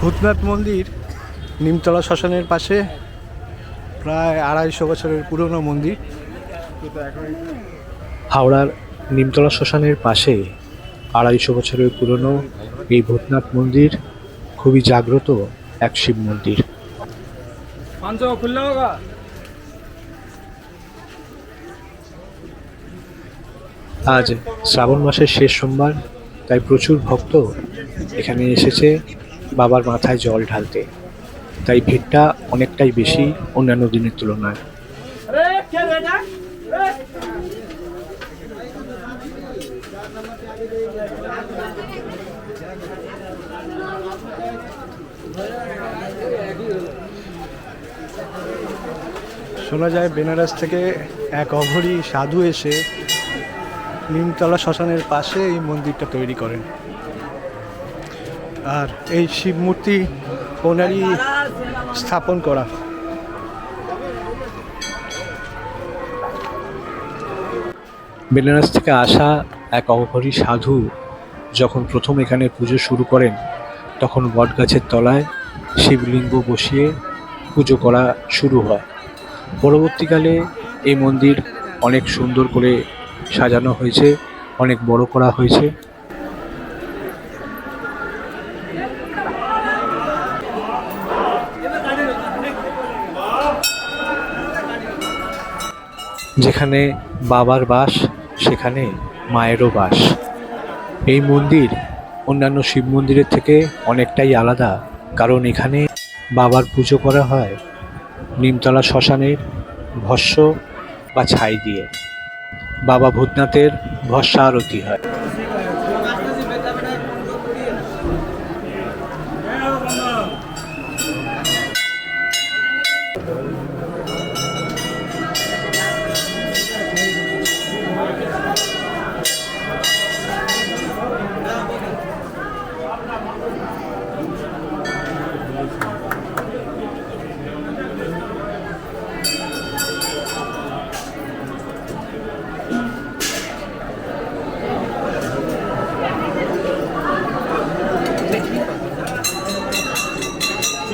ভূতনাথ মন্দির নিমতলা শ্মশানের পাশে, প্রায় আড়াইশো বছরের পুরনো মন্দির। হাওড়ার নিমতলা শ্মশানের পাশে আড়াইশো বছরের পুরনো এই ভূতনাথ মন্দির খুবই জাগ্রত এক শিব মন্দির। আজ শ্রাবণ মাসের শেষ সোমবার, তাই প্রচুর ভক্ত এখানে এসেছে বাবার মাথায় জল ঢালতে। তাই ভিড়টা অনেকটাই বেশি অন্যান্য দিনের তুলনায়। শোনা যায় বেনারস থেকে এক অভরী সাধু এসে নিমতলা শ্মশানের পাশে এই মন্দিরটা তৈরি করেন। আর এই শিব মূর্তি ওনারই স্থাপন করা। বেনারস থেকে আসা এক অঘরী সাধু যখন প্রথম এখানে পুজো শুরু করেন, তখন বটগাছের তলায় শিবলিঙ্গ বসিয়ে পুজো করা শুরু হয়। পরবর্তীকালে এই মন্দির অনেক সুন্দর করে সাজানো হয়েছে, অনেক বড় করা হয়েছে। যেখানে বাবার বাস, সেখানে মায়েরও বাস। এই মন্দির অন্যান্য শিব মন্দিরের থেকে অনেকটাই আলাদা, কারণ এখানে বাবার পুজো করা হয় নিমতলা শ্মশানের ভস্য বা ছাই দিয়ে। বাবা ভূতনাথের ভস্যা আরতি হয়।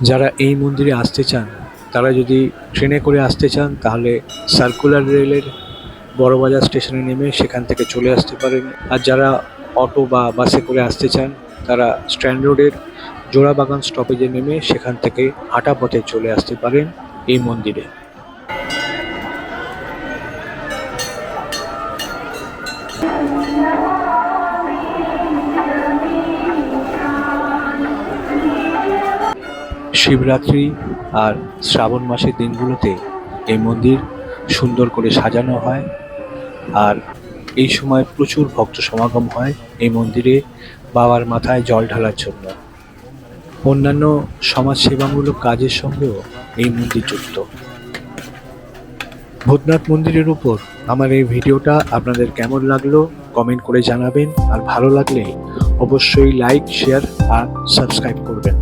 যারা এই মন্দিরে আসতে চান, তারা যদি ট্রেনে করে আসতে চান, তাহলে সার্কুলার রেলের বড়বাজার স্টেশনে নেমে সেখান থেকে চলে আসতে পারেন। আর যারা অটো বা বাসে করে আসতে চান, তারা স্ট্যান্ড রোডের জোড়াবাগান স্টপেজে নেমে সেখান থেকে হাঁটা পথে চলে আসতে পারেন এই মন্দিরে। শিবরাত্রি আর শ্রাবণ মাসের দিনগুলোতে এই মন্দির সুন্দর করে সাজানো হয়। আর এই সময় প্রচুর ভক্ত সমাগম হয় এই মন্দিরে বাবার মাথায় জল ঢালার জন্য। অন্যান্য সমাজসেবামূলক কাজের সঙ্গেও এই মন্দির যুক্ত। ভূতনাথ মন্দিরের উপর আমার এই ভিডিওটা আপনাদের কেমন লাগল কমেন্ট করে জানাবেন। আর ভালো লাগলে অবশ্যই লাইক, শেয়ার আর সাবস্ক্রাইব করবেন।